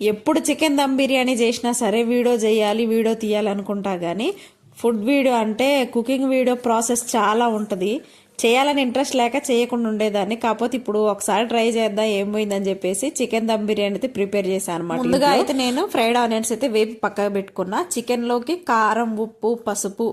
ఎప్పుడు చికెన్ దమ్ బిర్యానీ చేసినా సరే వీడియో చేయాలి వీడియో తీయాలనుకుంటా కానీ ఫుడ్ వీడియో అంటే కుకింగ్ వీడియో ప్రాసెస్ చాలా ఉంటుంది. చేయాలని ఇంట్రెస్ట్ లేక చేయకుండా ఉండేదాన్ని. కాకపోతే ఇప్పుడు ఒకసారి ట్రై చేద్దాం ఏం పోయిందని చెప్పేసి చికెన్ దమ్ బిర్యానీ అయితే ప్రిపేర్ చేశాను అనమాట ముందుగా అయితే నేను ఫ్రైడ్ ఆనియన్స్ అయితే వేపి పక్కకు పెట్టుకున్నా. చికెన్లోకి కారం ఉప్పు పసుపు.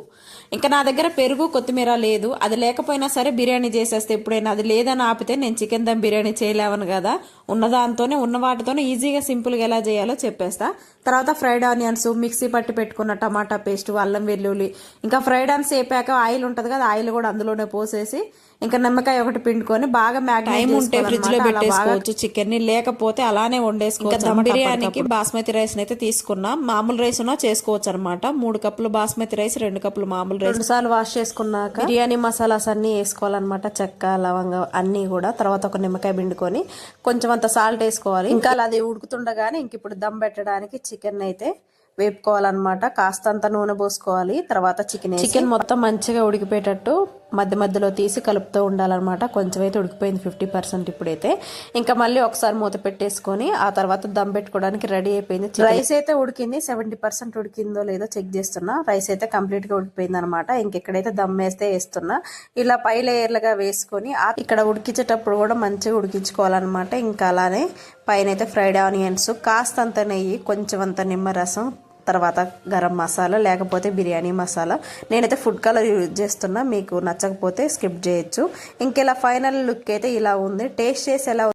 ఇంకా నా దగ్గర పెరుగు కొత్తిమీర లేదు. అది లేకపోయినా సరే బిర్యానీ చేసేస్తే ఎప్పుడైనా అది లేదని ఆపితే నేను చికెన్ దమ్ బిర్యానీ చేయలేవను కదా. ఉన్న దాంతోనే ఉన్న వాటితోనే ఈజీగా సింపుల్గా ఎలా చేయాలో చెప్పేస్తా. తర్వాత ఫ్రైడ్ ఆనియన్స్ మిక్సీ పట్టి పెట్టుకున్న టమాటా పేస్ట్ అల్లం వెల్లుల్లి ఇంకా ఫ్రైడ్ ఆనియన్స్ వేపాక ఆయిల్ ఉంటుంది కదా ఆయిల్ కూడా అందులోనే పోసేసి ఇంకా నిమ్మకాయ ఒకటి పిండుకొని బాగా టైం ఉంటే ఫ్రిడ్జ్లో పెట్టేసుకోవచ్చు. చికెన్ని లేకపోతే అలానే వండేసుకోవచ్చు దమ్ బిర్యానీకి బాస్మతి రైస్ అయితే తీసుకున్నా. మామూలు రైస్ ఉన్నా చేసుకోవచ్చు అనమాట. మూడు కప్పులు బాస్మతి రైస్ రెండు కప్పులు మామూలు రైస్. రెండు సార్లు వాష్ చేసుకున్నాక బిర్యానీ మసాలాస్ అన్ని వేసుకోవాలన్నమాట. చెక్క లవంగ అన్ని కూడా. తర్వాత ఒక నిమ్మకాయ పిండుకొని కొంచెం అంత సాల్ట్ వేసుకోవాలి. ఇంకా అలా అది ఉడుకుతుండగానే ఇంక ఇప్పుడు దమ్ పెట్టడానికి చికెన్ అయితే వేపుకోవాలన్నమాట. కాస్తంత నూనె పోసుకోవాలి. తర్వాత చికెన్ చికెన్ మొత్తం మంచిగా ఉడికిపోయేటట్టు మధ్య మధ్యలో తీసి కలుపుతూ ఉండాలన్నమాట. కొంచెం అయితే ఉడికిపోయింది ఫిఫ్టీ పర్సెంట్ ఇప్పుడైతే. ఇంకా మళ్ళీ ఒకసారి మూత పెట్టేసుకొని ఆ తర్వాత దమ్ పెట్టుకోవడానికి రెడీ అయిపోయింది. రైస్ అయితే ఉడికింది సెవెంటీ పర్సెంట్ ఉడికిందో లేదో చెక్ చేస్తున్నా. రైస్ అయితే కంప్లీట్గా ఉడికిపోయింది అనమాట ఇంకెక్కడైతే దమ్ వేస్తే వేస్తున్నా. ఇలా పై లేయర్లుగా వేసుకొని ఇక్కడ ఉడికించేటప్పుడు కూడా మంచిగా ఉడికించుకోవాలన్నమాట. ఇంకా అలానే పైన అయితే ఫ్రైడ్ ఆనియన్స్ కాస్తంత నెయ్యి కొంచెం అంత నిమ్మరసం తర్వాత గరం మసాలా లేకపోతే బిర్యానీ మసాలా. నేనైతే ఫుడ్ కలర్ యూజ్ చేస్తున్నా మీకు నచ్చకపోతే స్కిప్ చేయొచ్చు. ఇంకెలా ఫైనల్ లుక్ అయితే ఇలా ఉంది టేస్ట్ చేసి ఎలా